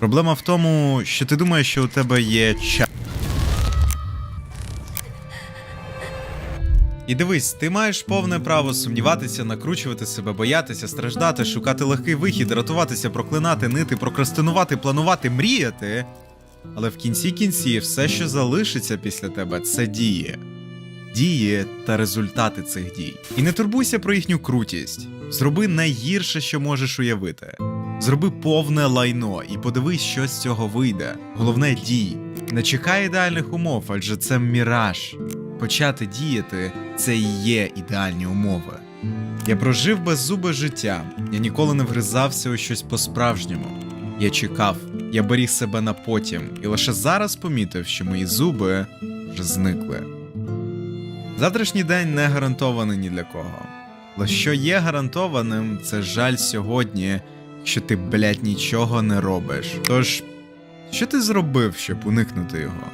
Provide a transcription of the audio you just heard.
Проблема в тому, що ти думаєш, що у тебе є час. І дивись, ти маєш повне право сумніватися, накручувати себе, боятися, страждати, шукати легкий вихід, рятуватися, проклинати, нити, прокрастинувати, планувати, мріяти. Але в кінці кінців все, що залишиться після тебе, це дії. Дії та результати цих дій. І не турбуйся про їхню крутість. Зроби найгірше, що можеш уявити. Зроби повне лайно і подивись, що з цього вийде. Головне дій. Не чекай ідеальних умов, адже це міраж. Почати діяти це і є ідеальні умови. Я прожив беззубе життя, я ніколи не вгризався у щось по-справжньому. Я чекав, я беріг себе на потім, і лише зараз помітив, що мої зуби вже зникли. Завтрашній день не гарантований ні для кого. Але що є гарантованим, це жаль сьогодні, що ти, блядь, нічого не робиш. Тож, що ти зробив, щоб уникнути його?